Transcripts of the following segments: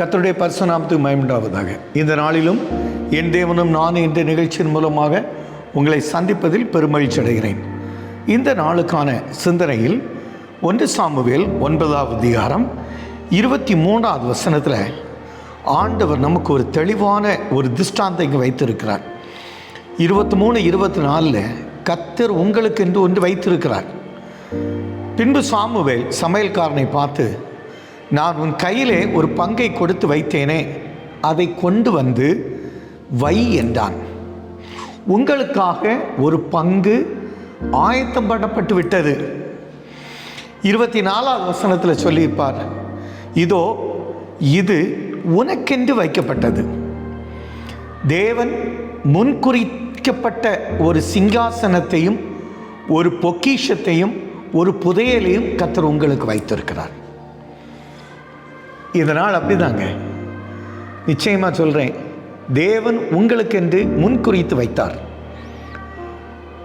கத்தருடைய பரிசுநாமத்துக்கு மயமுண்டாவதாக இந்த நாளிலும் என் தேவனும் நான் இந்த நிகழ்ச்சியின் மூலமாக உங்களை சந்திப்பதில் பெருமகிழ்ச்சி அடைகிறேன். இந்த நாளுக்கான சிந்தனையில் ஒன்று சாமுவேல் ஒன்பதாவது அதிகாரம் இருபத்தி மூணாவது வசனத்தில் ஆண்டவர் நமக்கு ஒரு தெளிவான ஒரு திஷ்டாந்தை இங்கே வைத்திருக்கிறார். இருபத்தி மூணு இருபத்தி நாலில் கத்தர் உங்களுக்கு என்று ஒன்று வைத்திருக்கிறார். பின்பு சாமுவேல் சமையல்காரனை பார்த்து நான் உன் கையிலே ஒரு பங்கை கொடுத்து வைத்தேனே அதை கொண்டு வந்து வை என்றான். உங்களுக்காக ஒரு பங்கு ஆயத்தம் பண்ணப்பட்டு விட்டது. இருபத்தி நாலாவது வசனத்தில் சொல்லியிருப்பார் இதோ இது உனக்கென்று வைக்கப்பட்டது. தேவன் முன்குறிக்கப்பட்ட ஒரு சிங்காசனத்தையும் ஒரு பொக்கிஷத்தையும் ஒரு புதையலையும் கத்தர் உங்களுக்கு வைத்திருக்கிறார். இதனால் அப்படிதாங்க. நிச்சயமாக சொல்கிறேன் தேவன் உங்களுக்கென்று முன்குறித்து வைத்தார்.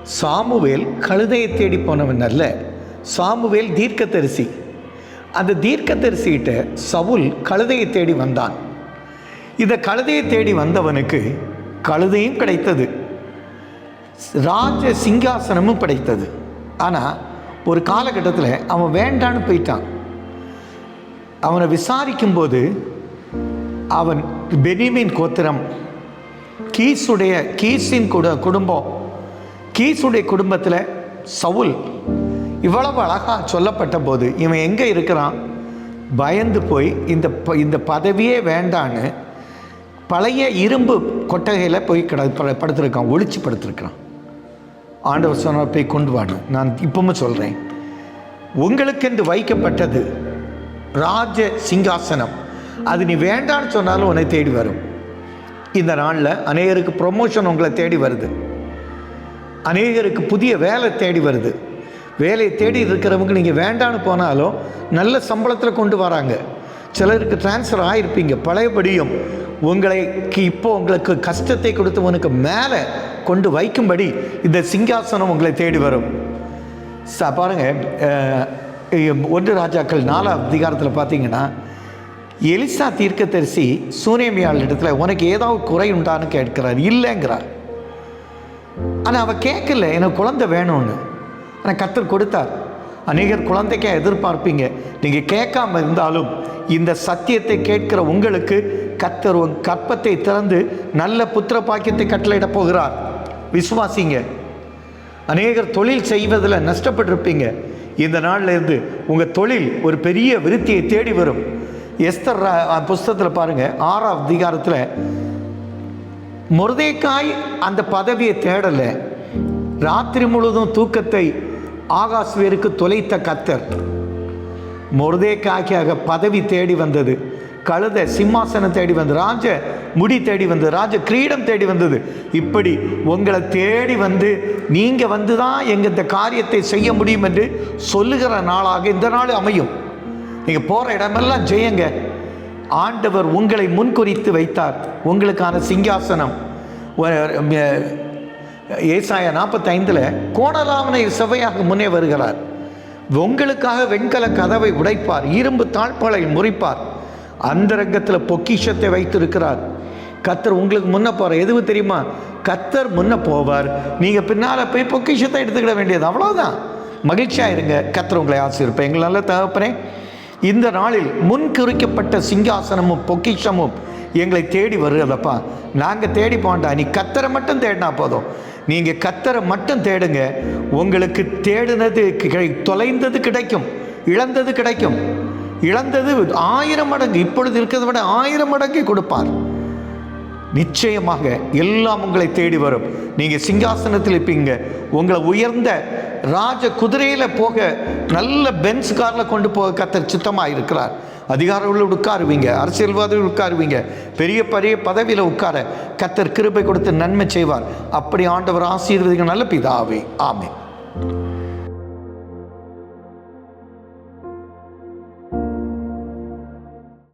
சாமுவேல் கழுதையை தேடி போனவன் அல்ல. சாமுவேல் தீர்க்கதரிசி. அந்த தீர்க்கதரிசிகிட்ட சவுல் கழுதையை தேடி வந்தான். இந்த கழுதையை தேடி வந்தவனுக்கு கழுதையும் கிடைத்தது. ராஜ சிங்காசனமும் கிடைத்தது. ஆனால் ஒரு காலகட்டத்தில் அவன் வேண்டான்னு போயிட்டான். அவனை விசாரிக்கும்போது அவன் பெனிமின் கோத்திரம் கீஸுடைய கீஸின் குடு குடும்பம் கீஸுடைய குடும்பத்தில் சவுல் இவ்வளவு அழகாக சொல்லப்பட்ட போது இவன் எங்கே இருக்கிறான்? பயந்து போய் இந்த ப- இந்த பதவியே வேண்டான்னு பழைய இரும்பு கொட்டகையில் போய் கிட படுத்திருக்கான் ஒழிச்சு படுத்திருக்கிறான் ஆண்டவர் சொன்ன போய் கொண்டு வாடும் நான் இப்பவும் சொல்கிறேன் உங்களுக்கென்று வைக்கப்பட்டது ராஜ சிங்காசனம். அது நீ வேண்டான்னு சொன்னாலும் உன்னை தேடி வரும். இந்த நாளில் அநேகருக்கு ப்ரொமோஷன் உங்களை தேடி வருது. அநேகருக்கு புதிய வேலை தேடி வருது. வேலையை தேடி இருக்கிறவங்க நீங்கள் வேண்டான்னு போனாலும் நல்ல சம்பளத்தில் கொண்டு வராங்க. சிலருக்கு ட்ரான்ஸ்ஃபர் ஆகிருப்பீங்க பழையபடியும். உங்களுக்கு இப்போ உங்களுக்கு கஷ்டத்தை கொடுத்தவனுக்கு மேலே கொண்டு வைக்கும்படி இந்த சிங்காசனம் உங்களை தேடி வரும். பாருங்கள் ஒன்று ராஜாக்கள் நாலாம் அதிகாரத்தில் பார்த்தீங்கன்னா எலிசா தீர்க்கதரிசி சூனேமியாள் இடத்துல உனக்கு ஏதாவது குறை உண்டான்னு கேட்கிறார். இல்லைங்கிறார். ஆனால் அவள் கேட்கல எனக்கு குழந்தை வேணும்னு. ஆனால் கத்தர் கொடுத்தார். அநேகர் குழந்தைக்கே எதிர்பார்ப்பீங்க. நீங்கள் கேட்காம இருந்தாலும் இந்த சத்தியத்தை கேட்கிற உங்களுக்கு கத்தர் உன் கற்பத்தை திறந்து நல்ல புத்திர பாக்கியத்தை கட்டளையிட போகிறார். விசுவாசிங்க. அநேகர் தொழில் செய்வதில் நஷ்டப்பட்டிருப்பீங்க. இந்த நாள்லேருந்து உங்கள் தொழில் ஒரு பெரிய விருத்தியை தேடி வரும். எஸ்தர் புஸ்தகத்தில் பாருங்கள் ஆறாம் அதிகாரத்தில் முருதைக்காய் அந்த பதவியை தேடலை. ராத்திரி முழுதும் தூக்கத்தை ஆகாஸ்வேருக்கு தொலைத்த கத்தர். முருதைக்காய்க்காக பதவி தேடி வந்தது. கழுத சிம்மாசனம் தேடி வந்து ராஜ முடி தேடி வந்து ராஜ கிரீடம் தேடி வந்தது. இப்படி உங்களை தேடி வந்து நீங்கள் வந்து தான் எங்கள் இந்த காரியத்தை செய்ய முடியும் என்று சொல்லுகிற நாளாக இந்த நாள் அமையும். நீங்கள் போகிற இடமெல்லாம் ஜெயங்க. ஆண்டவர் உங்களை முன்குறித்து வைத்தார். உங்களுக்கான சிங்காசனம். ஏசாய நாற்பத்தைந்தில் கோணராமனை செவ்வையாக முன்னே வருகிறார். உங்களுக்காக வெண்கல கதவை உடைப்பார். இரும்பு தாழ்பாலை முறிப்பார். அந்த ரங்கத்தில் பொக்கிஷத்தை வைத்திருக்கிறார். கத்தர் உங்களுக்கு முன்ன போகிற எதுவு தெரியுமா? கத்தர் முன்ன போவார். நீங்கள் பின்னால் போய் பொக்கிஷத்தை எடுத்துக்கிட வேண்டியது அவ்வளோதான் மகிழ்ச்சியாக இருங்க. கத்தர் உங்களை ஆசிரியப்பேன் எங்களை நல்ல தகப்பனே இந்த நாளில் முன் குறிக்கப்பட்ட சிங்காசனமும் பொக்கிஷமும் எங்களை தேடி வருகிறதப்பா. நாங்கள் தேடி போண்டா நீ கத்தரை மட்டும் தேடினா போதும். நீங்கள் கத்தரை மட்டும் தேடுங்க. உங்களுக்கு தேடினது கிடை- தொலைந்தது கிடைக்கும். இழந்தது கிடைக்கும். இழந்தது ஆயிரம் மடங்கு இப்பொழுது இருக்கிறத விட ஆயிரம் மடங்கு கொடுப்பார். நிச்சயமாக எல்லாம் உங்களை தேடி வரும். நீங்கள் சிங்காசனத்தில் இருப்பீங்க. உங்களை உயர்ந்த ராஜ குதிரையில் போக நல்ல பென்ஸ் காரில் கொண்டு போக கத்தர் சித்தமாக இருக்கிறார் அதிகாரங்களில் உட்காருவீங்க அரசியல்வாதிகள் உட்காருவீங்க. பெரிய பெரிய பதவியில் உட்கார கத்தர் கிருபை கொடுத்து நன்மை செய்வார். அப்படி ஆண்டவர் ஆசீர்வதிங்க நல்ல பிதாவே. ஆமே